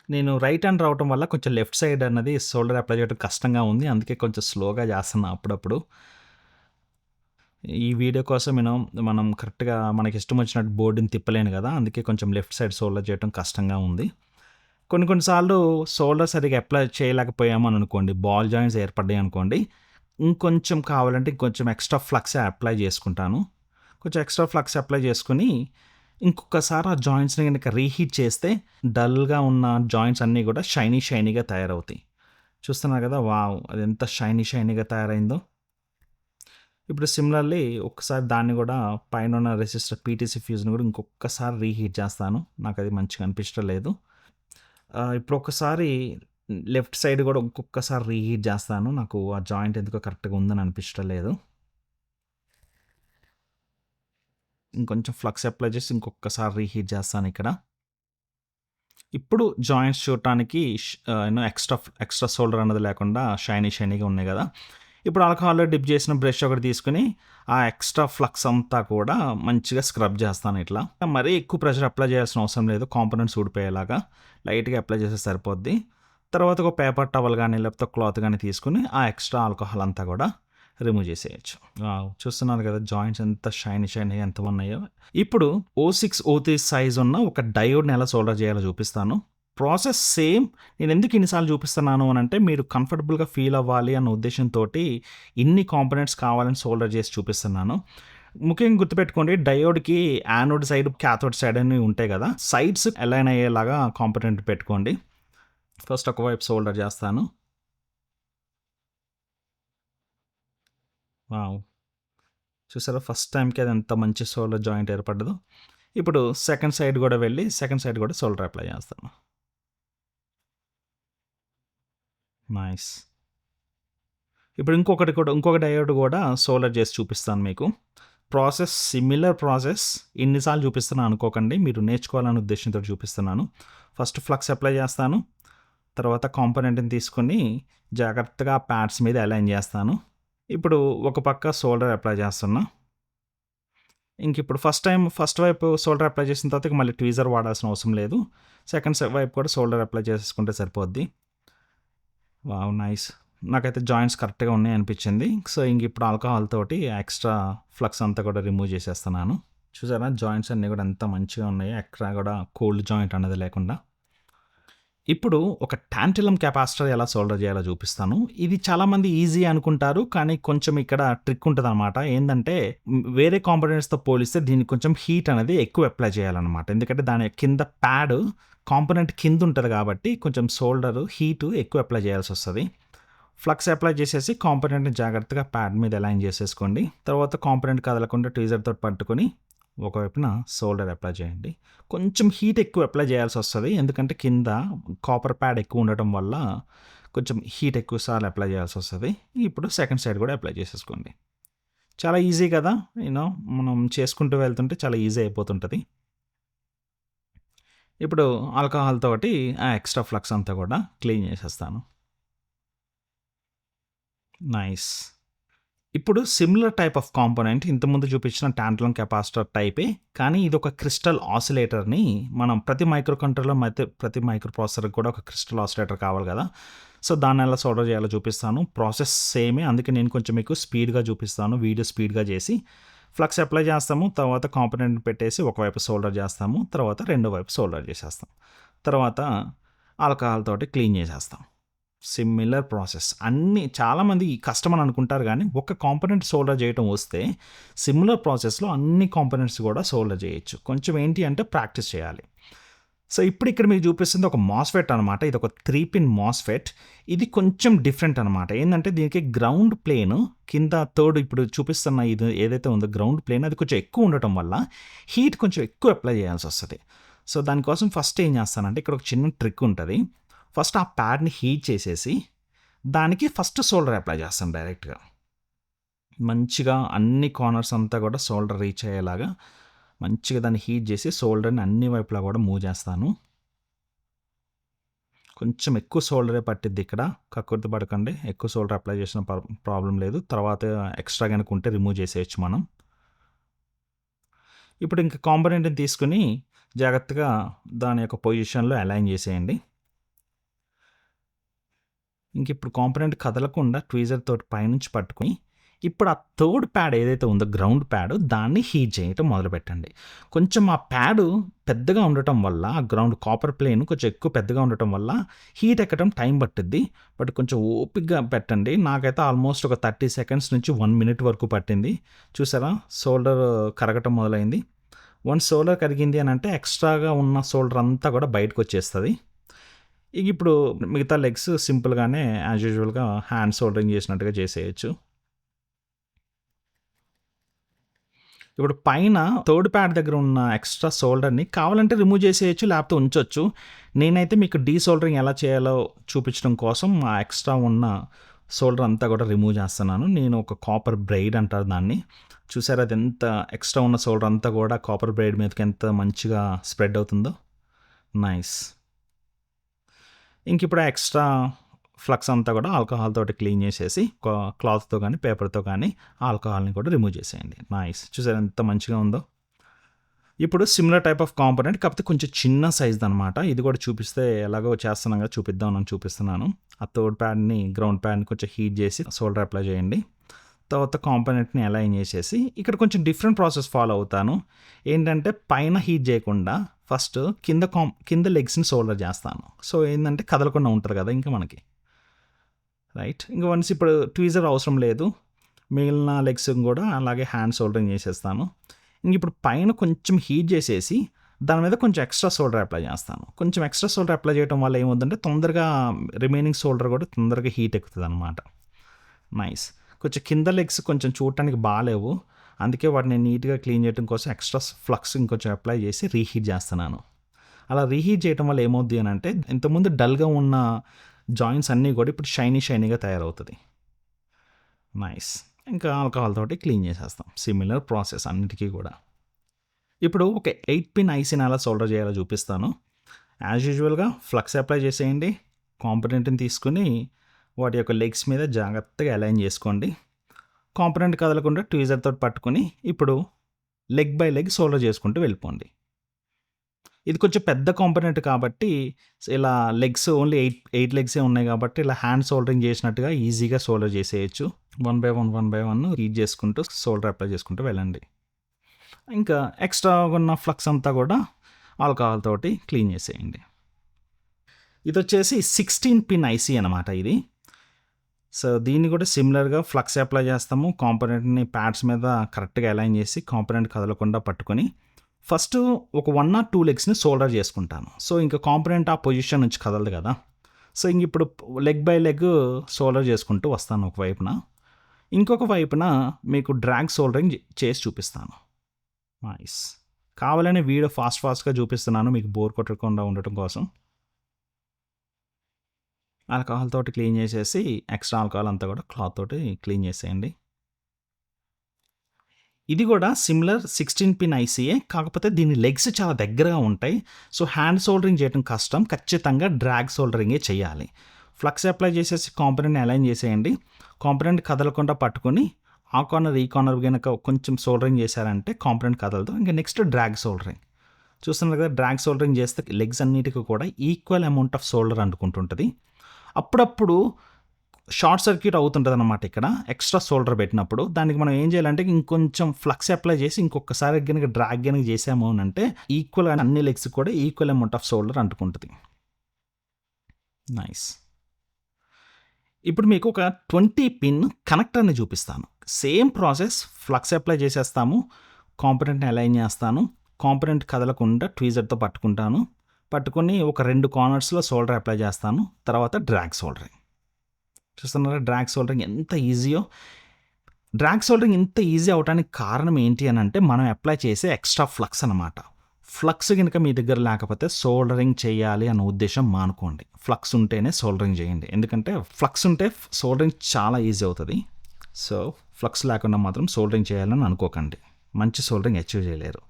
నేను రైట్ హ్యాండ్ రావటం వల్ల కొంచెం లెఫ్ట్ సైడ్ అన్నది షోల్డర్ అప్లై చేయడం కష్టంగా ఉంది. అందుకే కొంచెం స్లోగా చేస్తున్నాను అప్పుడప్పుడు. ఈ వీడియో కోసం నేను మనం కరెక్ట్గా మనకి ఇష్టం వచ్చినట్టు బోర్డుని తిప్పలేను కదా అందుకే కొంచెం లెఫ్ట్ సైడ్ సోల్డర్ చేయడం కష్టంగా ఉంది. కొన్ని కొన్నిసార్లు సోల్డర్ సరిగా అప్లై చేయలేకపోయామని అనుకోండి బాల్ జాయింట్స్ ఏర్పడ్డాయి అనుకోండి ఇంకొంచెం కావాలంటే ఇంకొంచెం ఎక్స్ట్రా ఫ్లక్స్ అప్లై చేసుకుంటాను. కొంచెం ఎక్స్ట్రా ఫ్లక్స్ అప్లై చేసుకుని ఇంకొకసారి ఆ జాయింట్స్ని కనుక రీహీట్ చేస్తే డల్గా ఉన్న జాయింట్స్ అన్నీ కూడా షైనీ షైనీగా తయారవుతాయి. చూస్తున్నారు కదా వావ్ అది ఎంత షైనీ షైనీగా తయారైందో. ఇప్పుడు సిమిలర్లీ ఒక్కసారి దాన్ని కూడా పైన ఉన్న రెసిస్టర్ పీటీసీ ఫ్యూజ్ని కూడా ఇంకొకసారి రీహీట్ చేస్తాను. నాకు అది మంచిగా అనిపించడం లేదు ఇప్పుడు ఒకసారి లెఫ్ట్ సైడ్ కూడా ఇంకొకసారి రీహీట్ చేస్తాను. నాకు ఆ జాయింట్ ఎందుకో కరెక్ట్గా ఉందని అనిపించడం లేదు ఇంకొంచెం ఫ్లక్స్ అప్లై చేసి ఇంకొకసారి రీహీట్ చేస్తాను ఇక్కడ. ఇప్పుడు జాయింట్స్ చూడటానికి ఎక్స్ట్రా ఎక్స్ట్రా షోల్డర్ అన్నది లేకుండా షైనీ షైనీగా ఉన్నాయి కదా. ఇప్పుడు ఆల్కహాల్లో డిప్ చేసిన బ్రష్ ఒకటి తీసుకుని ఆ ఎక్స్ట్రా ఫ్లక్స్ అంతా కూడా మంచిగా స్క్రబ్ చేస్తాను ఇట్లా. మరీ ఎక్కువ ప్రెషర్ అప్లై చేయాల్సిన అవసరం లేదు కాంపోనెంట్స్ ఊడిపోయేలాగా లైట్గా అప్లై చేస్తే సరిపోద్ది. తర్వాత ఒక పేపర్ టవల్ కానీ లేకపోతే క్లాత్ కానీ తీసుకుని ఆ ఎక్స్ట్రా ఆల్కహాల్ అంతా కూడా రిమూవ్ చేసేయచ్చు. చూస్తున్నారు కదా జాయింట్స్ ఎంత షైనీ షైనీ ఎంత ఉన్నాయో. ఇప్పుడు O six O three size ఉన్న ఒక డయోడ్ని ఎలా సోల్డర్ చేయాలో చూపిస్తాను. Process same. నేను ఎందుకు ఇన్నిసార్లు చూపిస్తున్నాను అని అంటే మీరు కంఫర్టబుల్గా ఫీల్ అవ్వాలి అన్న ఉద్దేశంతో ఇన్ని కాంపనెంట్స్ కావాలని సోల్డర్ చేసి చూపిస్తున్నాను. ముఖ్యంగా గుర్తుపెట్టుకోండి డయోడ్కి యానోడ్ సైడ్ క్యాథోడ్ సైడ్ అని ఉంటాయి కదా సైడ్స్ అలైన్ అయ్యేలాగా కాంపనెంట్ పెట్టుకోండి. ఫస్ట్ ఒకవైపు సోల్డర్ చేస్తాను. వావ్ చూసారా ఫస్ట్ టైంకి అది ఎంత మంచి సోల్డర్ జాయింట్ ఏర్పడ్డదో. ఇప్పుడు సెకండ్ సైడ్ కూడా వెళ్ళి సెకండ్ సైడ్ కూడా సోల్డర్ అప్లై చేస్తాను. నైస్ ఇప్పుడు ఇంకొకటి కూడా ఇంకొక డయోడ్ కూడా సోలర్ చేసి చూపిస్తాను మీకు. ప్రాసెస్ సిమిలర్ ప్రాసెస్ ఎన్నిసార్లు చూపిస్తున్నాను అనుకోకండి. మీరు నేర్చుకోవాలనే ఉద్దేశంతో చూపిస్తున్నాను. ఫస్ట్ ఫ్లక్స్ అప్లై చేస్తాను. తర్వాత కాంపోనెంట్ని తీసుకొని జాగ్రత్తగా ప్యాడ్స్ మీద అలైన్ చేస్తాను. ఇప్పుడు ఒక పక్క సోల్డర్ అప్లై చేస్తున్నా. ఇంక ఇప్పుడు ఫస్ట్ టైం ఫస్ట్ వైపు సోల్డర్ అప్లై చేసిన తర్వాత మళ్ళీ ట్వీజర్ వాడాల్సిన అవసరం లేదు. సెకండ్ వైపు కూడా సోల్డర్ అప్లై చేసుకుంటే సరిపోద్ది. Wow nice. నాకైతే జాయింట్స్ కరెక్ట్గా ఉన్నాయి అనిపించింది. సో ఇంక ఇప్పుడు ఆల్కహాల్ తోటి ఎక్స్ట్రా ఫ్లక్స్ అంతా కూడా రిమూవ్ చేసేస్తున్నాను. చూసారా? జాయింట్స్ అన్నీ కూడా ఎంత మంచిగా ఉన్నాయి. ఎక్కడ కూడా కోల్డ్ జాయింట్ అనేది లేకుండా. ఇప్పుడు ఒక టాంటిలం కెపాసిటర్ ఎలా సోల్డర్ చేయాలో చూపిస్తాను. ఇది చాలామంది ఈజీ అనుకుంటారు కానీ కొంచెం ఇక్కడ ట్రిక్ ఉంటుంది అనమాట ఏంటంటే వేరే కాంపోనెంట్స్తో పోలిస్తే దీనికి కొంచెం హీట్ అనేది ఎక్కువ అప్లై చేయాలన్నమాట. ఎందుకంటే దాని కింద ప్యాడ్ కాంపోనెంట్ కింద ఉంటుంది కాబట్టి కొంచెం సోల్డరు హీట్ ఎక్కువ అప్లై చేయాల్సి వస్తుంది. ఫ్లక్స్ అప్లై చేసేసి కాంపోనెంట్ని జాగ్రత్తగా ప్యాడ్ మీద అలైన్ చేసేసుకోండి. తర్వాత కాంపోనెంట్ కదలకుండా ట్వీజర్తో పట్టుకొని ఒకవైపున సోల్డర్ అప్లై చేయండి. కొంచెం హీట్ ఎక్కువ అప్లై చేయాల్సి వస్తుంది. ఎందుకంటే కింద కాపర్ ప్యాడ్ ఎక్కువ ఉండటం వల్ల కొంచెం హీట్ ఎక్కువ సార్లు అప్లై చేయాల్సి వస్తుంది. ఇప్పుడు సెకండ్ సైడ్ కూడా అప్లై చేసేసుకోండి. చాలా ఈజీ కదా. యూనో మనం చేసుకుంటూ వెళ్తుంటే చాలా ఈజీ అయిపోతుంటుంది. ఇప్పుడు ఆల్కహాల్ తోటి ఆ ఎక్స్ట్రా ఫ్లక్స్ అంతా కూడా క్లీన్ చేసేస్తాను. నైస్ ఇప్పుడు సిమిలర్ టైప్ ఆఫ్ కాంపోనెంట్ ఇంతకుముందు చూపించిన టాంటలం కెపాసిటర్ టైపే కానీ ఇది ఒక క్రిస్టల్ ఆసిలేటర్ని మనం ప్రతి మైక్రో కంట్రోల్లో మధ్య ప్రతి మైక్రో ప్రాసెసర్కి కూడా ఒక క్రిస్టల్ ఆసిలేటర్ కావాలి కదా. సో దాన్ని ఎలా సోల్డర్ చేయాలో చూపిస్తాను. ప్రాసెస్ సేమే అందుకే నేను కొంచెం మీకు స్పీడ్గా చూపిస్తాను వీడియో స్పీడ్గా చేసి. ఫ్లక్స్ అప్లై చేస్తాము తర్వాత కాంపోనెంట్ పెట్టేసి ఒకవైపు సోల్డర్ చేస్తాము తర్వాత రెండో వైపు సోల్డర్ చేసేస్తాం. తర్వాత ఆల్కహాల్ తోటి క్లీన్ చేసేస్తాం. సిమిలర్ ప్రాసెస్ అన్ని చాలామంది కష్టం అని అనుకుంటారు కానీ ఒక కాంపోనెంట్ సోల్డర్ చేయటం వస్తే సిమిలర్ ప్రాసెస్లో అన్ని కాంపోనెంట్స్ కూడా సోల్డర్ చేయొచ్చు. కొంచెం ఏంటి అంటే ప్రాక్టీస్ చేయాలి. సో ఇప్పుడు ఇక్కడ మీకు చూపిస్తుంది ఒక మాస్ఫెట్ అనమాట ఇది ఒక త్రీ పిన్ మాస్ఫెట్ ఇది కొంచెం డిఫరెంట్ అనమాట ఏంటంటే దీనికి గ్రౌండ్ ప్లేన్ కింద థర్డ్ ఇప్పుడు చూపిస్తున్న ఇది ఏదైతే ఉందో గ్రౌండ్ ప్లేన్ అది కొంచెం ఎక్కువ ఉండటం వల్ల హీట్ కొంచెం ఎక్కువ అప్లై చేయాల్సి వస్తుంది. సో దానికోసం ఫస్ట్ ఏం చేస్తానంటే ఇక్కడ ఒక చిన్న ట్రిక్ ఉంటుంది. ఫస్ట్ ఆ ప్యాడ్ని హీట్ చేసేసి దానికి ఫస్ట్ సోల్డర్ అప్లై చేస్తాను డైరెక్ట్గా. మంచిగా అన్ని కార్నర్స్ అంతా కూడా సోల్డర్ రీచ్ అయ్యేలాగా మంచిగా దాన్ని హీట్ చేసి సోల్డర్ని అన్ని వైపులా కూడా మూవ్ చేస్తాను. కొంచెం ఎక్కువ సోల్డరే పట్టిద్ది ఇక్కడ. కక్కుర్తి పడకండి. ఎక్కువ సోల్డర్ అప్లై చేసిన ప్రాబ్లం లేదు. తర్వాత ఎక్స్ట్రా కనుక ఉంటే రిమూవ్ చేసేయచ్చు మనం. ఇప్పుడు ఇంకా కాంపనెంట్ని తీసుకుని జాగ్రత్తగా దాని యొక్క పొజిషన్లో అలైన్ చేసేయండి. ఇంక ఇప్పుడు కాంపనెంట్ కదలకుండా ట్వీజర్ తోటి పైనుంచి పట్టుకుని ఇప్పుడు ఆ థర్డ్ ప్యాడ్ ఏదైతే ఉందో గ్రౌండ్ ప్యాడ్ దాన్ని హీట్ చేయటం మొదలుపెట్టండి. కొంచెం ఆ ప్యాడ్ పెద్దగా ఉండటం వల్ల ఆ గ్రౌండ్ కాపర్ ప్లేన్ కొంచెం ఎక్కువ పెద్దగా ఉండటం వల్ల హీట్ ఎక్కడం టైం పట్టుద్ది. బట్ కొంచెం ఓపిక్గా పెట్టండి. నాకైతే ఆల్మోస్ట్ ఒక థర్టీ సెకండ్స్ నుంచి వన్ మినిట్ వరకు పట్టింది. చూసారా? షోల్డర్ కరగటం మొదలైంది. వన్ షోల్డర్ కరిగింది అని అంటే ఎక్స్ట్రాగా ఉన్న షోల్డర్ అంతా కూడా బయటకు వచ్చేస్తుంది ఇక ఇప్పుడు మిగతా లెగ్స్ సింపుల్గానే యాజ్ యూజువల్గా హ్యాండ్ హోల్డింగ్ చేసినట్టుగా చేసేయచ్చు. ఇప్పుడు పైన థర్డ్ ప్యాడ్ దగ్గర ఉన్న ఎక్స్ట్రా సోల్డర్ని కావాలంటే రిమూవ్ చేసేయచ్చు లేకపోతే ఉంచవచ్చు నేనైతే మీకు డీ సోల్డరింగ్ ఎలా చేయాలో చూపించడం కోసం ఆ ఎక్స్ట్రా ఉన్న సోల్డర్ అంతా కూడా రిమూవ్ చేస్తున్నాను. నేను ఒక కాపర్ బ్రైడ్ అంటారు దాన్ని. చూసారు అది ఎంత ఎక్స్ట్రా ఉన్న సోల్డర్ అంతా కూడా కాపర్ బ్రైడ్ మీదకి ఎంత మంచిగా స్ప్రెడ్ అవుతుందో? నైస్. ఇంక ఇప్పుడు ఎక్స్ట్రా ఫ్లక్స్ అంతా కూడా ఆల్కహాల్ తోటి క్లీన్ చేసేసి క్లాత్తో కానీ పేపర్తో కానీ ఆల్కహాల్ని కూడా రిమూవ్ చేసేయండి. నైస్. చూసారు ఎంత మంచిగా ఉందో? ఇప్పుడు సిమిలర్ టైప్ ఆఫ్ కాంపోనెంట్ కాకపోతే కొంచెం చిన్న సైజ్ అనమాట ఇది కూడా చూపిస్తే ఎలాగో చేస్తున్నాం కదా చూపిద్దాం అని చూపిస్తున్నాను. ఆ థర్డ్ ప్యాడ్ని గ్రౌండ్ ప్యాడ్ని కొంచెం హీట్ చేసి సోల్డర్ అప్లై చేయండి. తర్వాత కాంపోనెంట్ని అలైన్ చేసేసి ఇక్కడ కొంచెం డిఫరెంట్ ప్రాసెస్ ఫాలో అవుతాను. ఏంటంటే పైన హీట్ చేయకుండా ఫస్ట్ కింద కాం కింద లెగ్స్ని సోల్డర్ చేస్తాను. సో ఏంటంటే కదలకుండా ఉంటుంది కదా ఇంకా మనకి. రైట్ ఇంకా వన్స్ ఇప్పుడు ట్వీజర్ అవసరం లేదు. మిగిలిన లెగ్స్ కూడా అలాగే హ్యాండ్ సోల్డరింగ్ చేసేస్తాను. ఇంక ఇప్పుడు పైన కొంచెం హీట్ చేసేసి దాని మీద కొంచెం ఎక్స్ట్రా సోల్డర్ అప్లై చేస్తాను. కొంచెం ఎక్స్ట్రా సోల్డర్ అప్లై చేయడం వల్ల ఏమవుతుందంటే తొందరగా రిమైనింగ్ సోల్డర్ కూడా తొందరగా హీట్ ఎక్కుతుంది అనమాట నైస్ కొంచెం కింద లెగ్స్ కొంచెం చూడటానికి బాగాలేవు. అందుకే వాటిని నీట్గా క్లీన్ చేయడం కోసం ఎక్స్ట్రా ఫ్లక్స్ ఇంకొంచెం అప్లై చేసి రీహీట్ చేస్తున్నాను. అలా రీహీట్ చేయడం వల్ల ఏమవుద్ది అని అంటే ఇంతకుముందు డల్గా ఉన్న జాయింట్స్ అన్నీ కూడా ఇప్పుడు షైనీ షైనీగా తయారవుతుంది. నైస్. ఇంకా ఆల్కహాల్ తోటి క్లీన్ చేసేస్తాం. సిమిలర్ ప్రాసెస్ అన్నిటికీ కూడా. ఇప్పుడు ఒక ఎయిట్ పిన్ ఐసీని ఎలా సోల్డర్ చేయాలో చూపిస్తాను. యాజ్ యూజువల్గా ఫ్లక్స్ అప్లై చేసేయండి. కాంపిటెంట్ని తీసుకుని వాటి యొక్క లెగ్స్ మీద జాగ్రత్తగా అలైన్ చేసుకోండి. కాంపనెంట్ కదలకుండా ట్వీజర్తో పట్టుకుని పట్టుకొని ఇప్పుడు లెగ్ బై లెగ్ సోల్డర్ చేసుకుంటూ వెళ్ళిపోండి. ఇది కొంచెం పెద్ద కాంపనెంట్ కాబట్టి ఇలా లెగ్స్ ఓన్లీ ఎయిట్ ఎయిట్ లెగ్సే ఉన్నాయి కాబట్టి ఇలా హ్యాండ్ సోల్డరింగ్ చేసినట్టుగా ఈజీగా సోల్డర్ చేసేయచ్చు. One by one one by one heat చేసుకుంటూ సోల్డర్ అప్లై చేసుకుంటూ వెళ్ళండి. ఇంకా ఎక్స్ట్రా ఉన్న ఫ్లక్స్ అంతా కూడా ఆల్కహాల్ తోటి క్లీన్ చేసేయండి. ఇది వచ్చేసి సిక్స్టీన్ పిన్ ఐసీ అనమాట ఇది. సో దీన్ని కూడా సిమిలర్గా ఫ్లక్స్ అప్లై చేస్తాము. కాంపనెంట్ని ప్యాడ్స్ మీద కరెక్ట్గా అలైన్ చేసి కాంపనెంట్ కదలకుండా పట్టుకొని ఫస్ట్ ఒక వన్ ఆర్ టూ లెగ్స్ని సోల్డర్ చేసుకుంటాను. సో ఇంకా కాంపనెంట్ ఆ పొజిషన్ నుంచి కదలదు కదా. సో ఇంక ఇప్పుడు లెగ్ బై లెగ్ సోల్డర్ చేసుకుంటూ వస్తాను ఒక వైపున. ఇంకొక వైపున మీకు డ్రాగ్ సోల్డరింగ్ చేసి చూపిస్తాను. నైస్. కావాలనే వీడియో ఫాస్ట్ ఫాస్ట్గా చూపిస్తున్నాను మీకు బోర్ కొట్టకుండా ఉండటం కోసం. ఆల్కహాల్ తోటి క్లీన్ చేసేసి ఎక్స్ట్రా ఆల్కహాల్ అంతా కూడా క్లాత్ తోటి క్లీన్ చేసేయండి. ఇది కూడా సిమిలర్ సిక్స్టీన్ పిన్ ఐసీఏ కాకపోతే దీని లెగ్స్ చాలా దగ్గరగా ఉంటాయి. సో హ్యాండ్ సోల్డరింగ్ చేయడం కష్టం. ఖచ్చితంగా డ్రాగ్ సోల్డరింగే చేయాలి. ఫ్లక్స్ అప్లై చేసేసి కాంపనెంట్ని అలైన్ చేసేయండి. కాంపనెంట్ కదలకుండా పట్టుకొని ఆ కార్నర్ ఈ కార్నర్ కనుక కొంచెం సోల్డరింగ్ చేశారంటే కాంపనెంట్ కదలదు. ఇంకా నెక్స్ట్ డ్రాగ్ సోల్డరింగ్. చూస్తున్నారు కదా డ్రాగ్ సోల్డరింగ్ చేస్తే లెగ్స్ అన్నిటికీ కూడా ఈక్వల్ అమౌంట్ ఆఫ్ సోల్డర్ అనుకుంటుంటుంది అప్పుడప్పుడు షార్ట్ సర్క్యూట్ అవుతుంటుంది అనమాట ఇక్కడ. ఎక్స్ట్రా సోల్డర్ పెట్టినప్పుడు. దానికి మనం ఏం చేయాలంటే ఇంకొంచెం ఫ్లక్స్ అప్లై చేసి ఇంకొకసారి కనుక డ్రాగ్ కనుక చేసాము అని అంటే ఈక్వల్ అన్ని లెగ్స్ కూడా ఈక్వల్ అమౌంట్ ఆఫ్ సోల్డర్ అంటుకుంటుంది. నైస్ ఇప్పుడు మీకు ఒక ట్వంటీ పిన్ కనెక్టర్ని చూపిస్తాను. సేమ్ ప్రాసెస్ ఫ్లక్స్ అప్లై చేసేస్తాము. కాంపనెంట్ని అలైన్ చేస్తాను. కాంపనెంట్ కదలకుండా ట్వీజర్తో పట్టుకుంటాను. పట్టుకొని ఒక రెండు కార్నర్స్లో సోల్డర్ అప్లై చేస్తాను. తర్వాత డ్రాగ్ సోల్డరింగ్. చూస్తున్నారా? డ్రాగ్ సోల్డరింగ్ ఎంత ఈజీయో? డ్రాగ్ సోల్డరింగ్ ఇంత ఈజీ అవడానికి కారణం ఏంటి అని అంటే మనం అప్లై చేసే ఎక్స్ట్రా ఫ్లక్స్ అనమాట ఫ్లక్స్ కనుక మీ దగ్గర లేకపోతే సోల్డరింగ్ చేయాలి అన్న ఉద్దేశం మానుకోండి. ఫ్లక్స్ ఉంటేనే సోల్డరింగ్ చేయండి. ఎందుకంటే ఫ్లక్స్ ఉంటే సోల్డరింగ్ చాలా ఈజీ అవుతుంది. సో ఫ్లక్స్ లేకుండా మాత్రం సోల్డరింగ్ చేయాలని అనుకోకండి. మంచి సోల్డరింగ్ అచీవ్ చేయలేరు.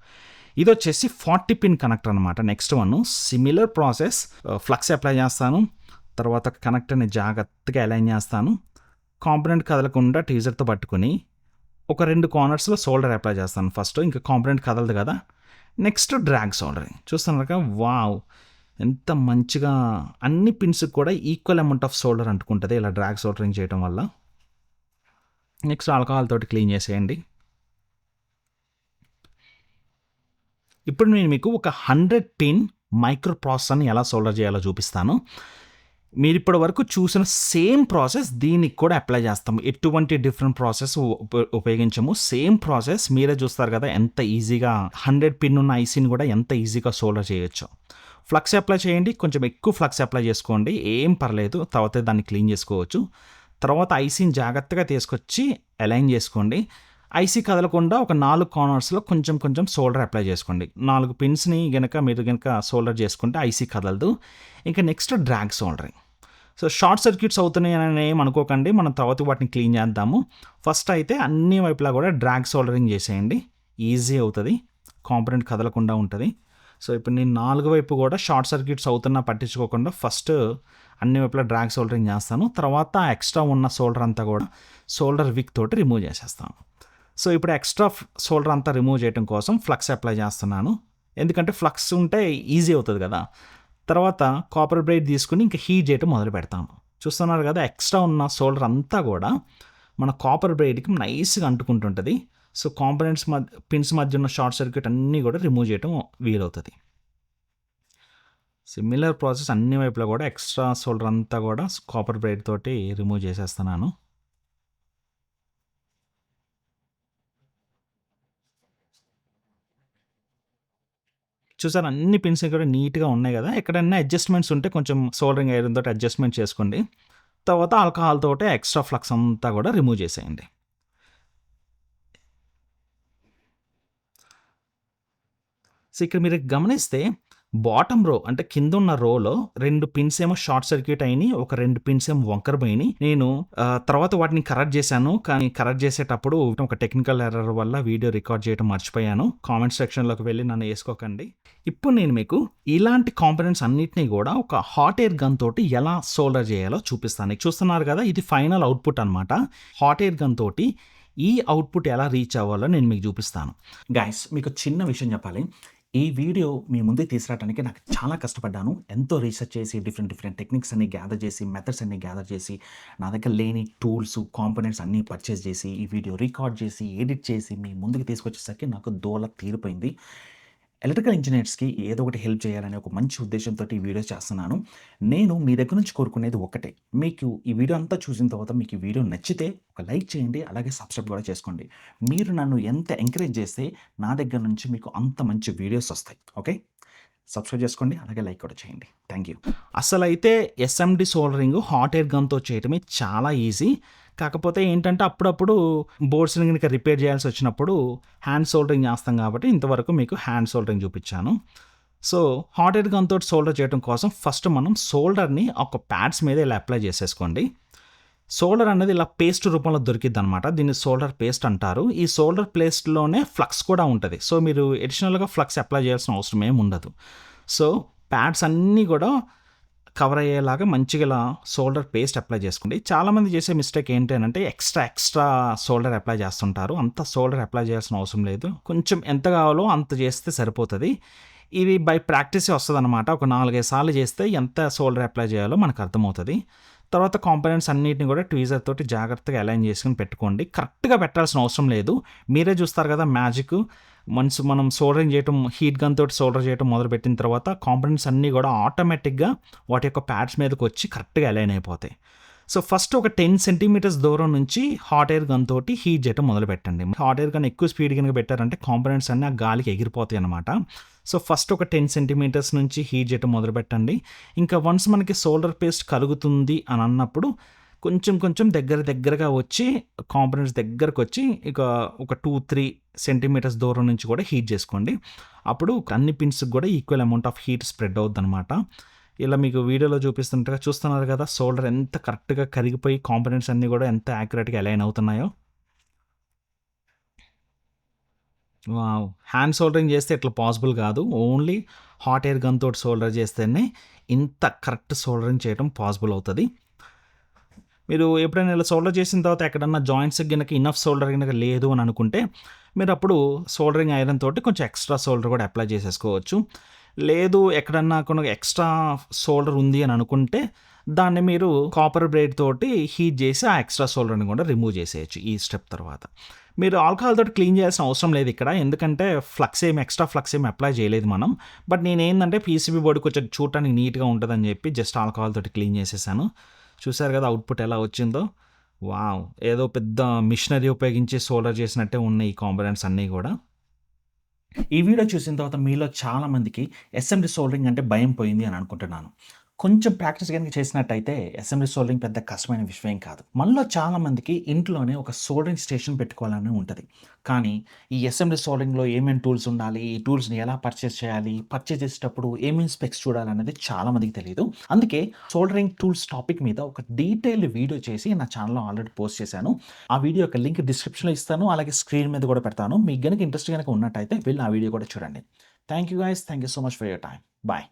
ఇది వచ్చేసి ఫార్టీ పిన్ కనెక్టర్ అనమాట next one similar process flux apply చేస్తాను. తర్వాత కనెక్టర్ని జాగ్రత్తగా అలైన్ చేస్తాను. కాంపనెంట్ కదలకుండా టీజర్తో పట్టుకొని ఒక రెండు కార్నర్స్లో సోల్డర్ అప్లై చేస్తాను ఫస్ట్. ఇంకా కాంపనెంట్ కదలదు కదా. Next drag soldering. చూస్తున్నారు వావ్! ఎంత మంచిగా అన్ని పిన్స్కి కూడా ఈక్వల్ అమౌంట్ ఆఫ్ సోల్డర్ అంటుకుంటుంది ఇలా డ్రాగ్ సోల్డరింగ్ చేయడం వల్ల. నెక్స్ట్ ఆల్కహాల్ తోటి క్లీన్ చేసేయండి. ఇప్పుడు నేను మీకు ఒక హండ్రెడ్ పిన్ మైక్రో ప్రాసెసర్ని ఎలా సోల్డర్ చేయాలో చూపిస్తాను. మీరు ఇప్పటి వరకు చూసిన సేమ్ ప్రాసెస్ దీనికి కూడా అప్లై చేస్తాము. ఎటువంటి డిఫరెంట్ ప్రాసెస్ ఉపయోగించము. సేమ్ ప్రాసెస్ మీరే చూస్తారు కదా ఎంత ఈజీగా హండ్రెడ్ పిన్ ఉన్న ఐసీని కూడా ఎంత ఈజీగా సోల్డర్ చేయొచ్చు. ఫ్లక్స్ అప్లై చేయండి కొంచెం ఎక్కువ ఫ్లక్స్ అప్లై చేసుకోండి ఏం పర్లేదు తర్వాత దాన్ని క్లీన్ చేసుకోవచ్చు. తర్వాత ఐసీని జాగ్రత్తగా తీసుకొచ్చి అలైన్ చేసుకోండి. ఐసీ కదలకుండా ఒక నాలుగు కార్నర్స్లో కొంచెం కొంచెం సోల్డర్ అప్లై చేసుకోండి. నాలుగు పిన్స్ని గనక మీరు కనుక సోల్డర్ చేసుకుంటే ఐసీ కదలదు. ఇంకా next drag soldering. So short circuits అవుతున్నాయి అని ఏం అనుకోకండి. మనం తర్వాత వాటిని క్లీన్ చేద్దాము. ఫస్ట్ అయితే అన్ని వైపులా కూడా డ్రాగ్ సోల్డరింగ్ చేసేయండి. ఈజీ అవుతుంది. కాంపనెంట్ కదలకుండా ఉంటుంది. సో ఇప్పుడు నేను నాలుగు వైపు కూడా షార్ట్ సర్క్యూట్స్ అవుతున్నా పట్టించుకోకుండా ఫస్ట్ అన్ని వైపులా డ్రాగ్ సోల్డరింగ్ చేస్తాను. తర్వాత ఎక్స్ట్రా ఉన్న సోల్డర్ అంతా కూడా సోల్డర్ విక్ తోటి రిమూవ్ చేసేస్తాను. సో ఇప్పుడు ఎక్స్ట్రా షోల్డర్ అంతా రిమూవ్ చేయడం కోసం ఫ్లక్స్ అప్లై చేస్తున్నాను. ఎందుకంటే ఫ్లక్స్ ఉంటే ఈజీ అవుతుంది కదా. తర్వాత కాపర్ బ్రైడ్ తీసుకుని ఇంకా హీట్ చేయటం మొదలు పెడతాను. చూస్తున్నారు కదా ఎక్స్ట్రా ఉన్న సోల్డర్ అంతా కూడా మన కాపర్ బ్రైడ్కి నైస్గా అంటుకుంటుంటుంది. సో కాంపనెంట్స్ మధ్య పిన్స్ మధ్య ఉన్న షార్ట్ సర్క్యూట్ అన్నీ కూడా రిమూవ్ చేయడం వీలవుతుంది. సిమిలర్ ప్రాసెస్ అన్ని వైపులా కూడా ఎక్స్ట్రా సోల్డర్ అంతా కూడా కాపర్ బ్రైడ్ తోటి రిమూవ్ చేసేస్తున్నాను. చూసారు అన్ని పిన్స్ కూడా నీట్గా ఉన్నాయి కదా. ఎక్కడన్నా అడ్జస్ట్మెంట్స్ ఉంటే కొంచెం సోల్డరింగ్ ఐరన్ తోటి అడ్జస్ట్మెంట్ చేసుకోండి. తర్వాత ఆల్కహాల్ తోటే ఎక్స్ట్రా ఫ్లక్స్ అంతా కూడా రిమూవ్ చేసేయండి. సో ఇక్కడ మీరు గమనిస్తే బాటమ్ రో అంటే కింద ఉన్న రోలో రెండు పిన్స్ ఏమో షార్ట్ సర్క్యూట్ అయినాయి ఒక రెండు పిన్స్ ఏమో వంకర పోయినాయి. నేను తర్వాత వాటిని కరెక్ట్ చేశాను కానీ కరెక్ట్ చేసేటప్పుడు ఒక టెక్నికల్ ఎర్రర్ వల్ల వీడియో రికార్డ్ చేయడం మర్చిపోయాను. కామెంట్ సెక్షన్లోకి వెళ్ళి నన్ను వేసుకోకండి. ఇప్పుడు నేను మీకు ఇలాంటి కాంపనెంట్స్ అన్నిటినీ కూడా ఒక హాట్ ఎయిర్ గన్ తోటి ఎలా సోల్డర్ చేయాలో చూపిస్తాను. చూస్తున్నారు కదా ఇది ఫైనల్ అవుట్పుట్ అనమాట హాట్ ఎయిర్ గన్ తోటి ఈ అవుట్పుట్ ఎలా రీచ్ అవ్వాలో నేను మీకు చూపిస్తాను. గైస్ మీకు చిన్న విషయం చెప్పాలి. ఈ వీడియో మీ ముందే తీసుకురావడానికి నాకు చాలా కష్టపడ్డాను. ఎంతో రీసెర్చ్ చేసి డిఫరెంట్ డిఫరెంట్ టెక్నిక్స్ అన్ని గ్యాదర్ చేసి మెథడ్స్ అన్ని గ్యాదర్ చేసి నా దగ్గర లేని టూల్స్ కాంపోనెంట్స్ అన్నీ పర్చేస్ చేసి ఈ వీడియో రికార్డ్ చేసి ఎడిట్ చేసి మీ ముందుకు తీసుకొచ్చేసరికి నాకు దోల తీరిపోయింది. ఎలక్ట్రికల్ ఇంజనీర్స్కి ఏదో ఒకటి హెల్ప్ చేయాలనే ఒక మంచి ఉద్దేశంతో ఈ వీడియో చేస్తున్నాను. నేను మీ దగ్గర నుంచి కోరుకునేది ఒకటే. మీకు ఈ వీడియో అంతా చూసిన తర్వాత మీకు ఈ వీడియో నచ్చితే ఒక లైక్ చేయండి అలాగే సబ్స్క్రైబ్ కూడా చేసుకోండి. మీరు నన్ను ఎంత ఎంకరేజ్ చేస్తే నా దగ్గర నుంచి మీకు అంత మంచి వీడియోస్ వస్తాయి. ఓకే? సబ్స్క్రైబ్ చేసుకోండి అలాగే లైక్ కూడా చేయండి. థ్యాంక్ యూ అసలైతే ఎస్ఎండి సోల్డరింగ్ హాట్ ఎయిర్ గన్తో చేయడమే చాలా ఈజీ. కాకపోతే ఏంటంటే అప్పుడప్పుడు బోర్డ్స్ని కనుక రిపేర్ చేయాల్సి వచ్చినప్పుడు హ్యాండ్ సోల్డరింగ్ చేస్తాం కాబట్టి ఇంతవరకు మీకు హ్యాండ్ సోల్డరింగ్ చూపించాను. సో హాట్ ఎయిర్ గన్తో సోల్డర్ చేయడం కోసం ఫస్ట్ మనం సోల్డర్ని ఒక ప్యాడ్స్ మీద ఇలా అప్లై చేసేసుకోండి. సోల్డర్ అనేది ఇలా పేస్ట్ రూపంలో దొరికిద్ది అనమాట దీన్ని సోల్డర్ పేస్ట్ అంటారు. ఈ సోల్డర్ పేస్ట్లోనే ఫ్లక్స్ కూడా ఉంటుంది. సో మీరు ఎడిషనల్గా ఫ్లక్స్ అప్లై చేయాల్సిన అవసరం ఏమి ఉండదు. సో ప్యాడ్స్ అన్నీ కూడా కవర్ అయ్యేలాగా మంచిగా ఇలా సోల్డర్ పేస్ట్ అప్లై చేసుకోండి. చాలామంది చేసే మిస్టేక్ ఏంటి అంటే ఎక్స్ట్రా ఎక్స్ట్రా సోల్డర్ అప్లై చేస్తుంటారు. అంత సోల్డర్ అప్లై చేయాల్సిన అవసరం లేదు. కొంచెం ఎంత కావాలో అంత చేస్తే సరిపోతుంది. ఇది బై ప్రాక్టీసే వస్తుంది అనమాట ఒక నాలుగైదు సార్లు చేస్తే ఎంత సోల్డర్ అప్లై చేయాలో మనకు అర్థమవుతుంది. తర్వాత కాంపోనెంట్స్ అన్నిటిని కూడా ట్వీజర్ తోటి జాగ్రత్తగా అలైన్ చేసుకుని పెట్టుకోండి. కరెక్ట్గా పెట్టాల్సిన అవసరం లేదు. మీరే చూస్తారు కదా మ్యాజిక్ మనసు మనం సోల్డరింగ్ చేయటం హీట్ గన్ తోటి సోల్డర్ చేయటం మొదలుపెట్టిన తర్వాత కాంపోనెంట్స్ అన్నీ కూడా ఆటోమేటిక్గా వాటి యొక్క ప్యాడ్స్ మీదకి వచ్చి కరెక్ట్గా అలైన్ అయిపోతాయి. సో ఫస్ట్ ఒక టెన్ సెంటీమీటర్స్ దూరం నుంచి హాట్ ఎయిర్ గన్ తోటి హీట్ చేయటం మొదలు పెట్టండి హాట్ ఎయిర్ గన్ ఎక్కువ స్పీడ్ కనుక పెట్టారంటే కాంపోనెంట్స్ అన్నీ ఆ గాలికి ఎగిరిపోతాయి అనమాట సో ఫస్ట్ ఒక టెన్ సెంటీమీటర్స్ నుంచి హీట్ చేయటం మొదలు పెట్టండి ఇంకా వన్స్ మనకి సోల్డర్ పేస్ట్ కలుగుతుంది అని అన్నప్పుడు కొంచెం కొంచెం దగ్గర దగ్గరగా వచ్చి కాంపోనెంట్స్ దగ్గరకు వచ్చి ఇక ఒక టూ త్రీ సెంటీమీటర్స్ దూరం నుంచి కూడా హీట్ చేసుకోండి. అప్పుడు అన్ని పిన్స్కి కూడా equal amount of heat spread అవుద్ది అనమాట ఇలా మీకు వీడియోలో చూపిస్తుంటగా చూస్తున్నారు కదా సోల్డర్ ఎంత కరెక్ట్గా కరిగిపోయి కాంపోనెంట్స్ అన్నీ కూడా ఎంత యాక్యురేట్గా అలైన్ అవుతున్నాయో. వావ్ హ్యాండ్ సోల్డరింగ్ చేస్తే ఇట్లా పాసిబుల్ కాదు. ఓన్లీ హాట్ ఎయిర్ గన్ తోటి సోల్డర్ చేస్తేనే ఇంత కరెక్ట్ సోల్డరింగ్ చేయడం పాసిబుల్ అవుతుంది. మీరు ఎప్పుడైనా ఇలా సోల్డర్ చేసిన తర్వాత ఎక్కడన్నా జాయింట్స్ కనుక ఇనఫ్ సోల్డర్ కనుక లేదు అని అనుకుంటే మీరు అప్పుడు సోల్డరింగ్ ఐరన్ తోటి కొంచెం ఎక్స్ట్రా సోల్డర్ కూడా అప్లై చేసేసుకోవచ్చు. లేదు ఎక్కడన్నా కొన్ని ఎక్స్ట్రా సోల్డర్ ఉంది అని అనుకుంటే దాన్ని మీరు కాపర్ బ్రేడ్ తోటి హీట్ చేసి ఆ ఎక్స్ట్రా సోల్డర్ని కూడా రిమూవ్ చేసేయచ్చు ఈ స్టెప్ తర్వాత. మీరు ఆల్కహాల్ తోటి క్లీన్ చేయాల్సిన అవసరం లేదు ఇక్కడ ఎందుకంటే ఫ్లక్స్ ఏమి ఎక్స్ట్రా ఫ్లక్స్ ఏమి అప్లై చేయలేదు మనం. బట్ నేను ఏంటంటే పీసీబీ బోర్డు కొంచెం చూడటానికి నీట్గా ఉంటుందని చెప్పి జస్ట్ ఆల్కహాల్ తోటి క్లీన్ చేసేసాను. చూసారు కదా అవుట్పుట్ ఎలా వచ్చిందో? వావ్ ఏదో పెద్ద మిషనరీ ఉపయోగించి సోల్డర్ చేసినట్టే ఉన్నాయి ఈ కాంపోనెంట్స్ అన్నీ కూడా. ఈ వీడియో చూసిన తర్వాత మీలో చాలామందికి ఎస్ఎండి సోల్డరింగ్ అంటే భయం పోయింది అని అనుకుంటున్నాను. కొంచెం ప్రాక్టీస్ కనుక చేసినట్టయితే అసెంబ్లీ సోల్డరింగ్ పెద్ద కష్టమైన విషయం కాదు. మనలో చాలామందికి ఇంట్లోనే ఒక సోల్డరింగ్ స్టేషన్ పెట్టుకోవాలని ఉంటుంది. కానీ ఈ అసెంబ్లీ సోల్డరింగ్లో ఏమేమి టూల్స్ ఉండాలి ఈ టూల్స్ని ఎలా పర్చేస్ చేయాలి పర్చేస్ చేసేటప్పుడు ఏమేమి స్పెక్స్ చూడాలనేది చాలా మందికి తెలియదు అందుకే సోల్డరింగ్ టూల్స్ టాపిక్ మీద ఒక డీటెయిల్డ్ వీడియో చేసి నా ఛానల్లో ఆల్రెడీ పోస్ట్ చేశాను. ఆ వీడియో యొక్క లింక్ డిస్క్రిప్షన్లో ఇస్తాను. అలాగే స్క్రీన్ మీద కూడా పెడతాను. మీకు గనుక ఇంట్రెస్ట్ కనుక ఉన్నట్టయితే వెళ్ళి ఆ వీడియో కూడా చూడండి. Thank you guys thank you so much for your time bye.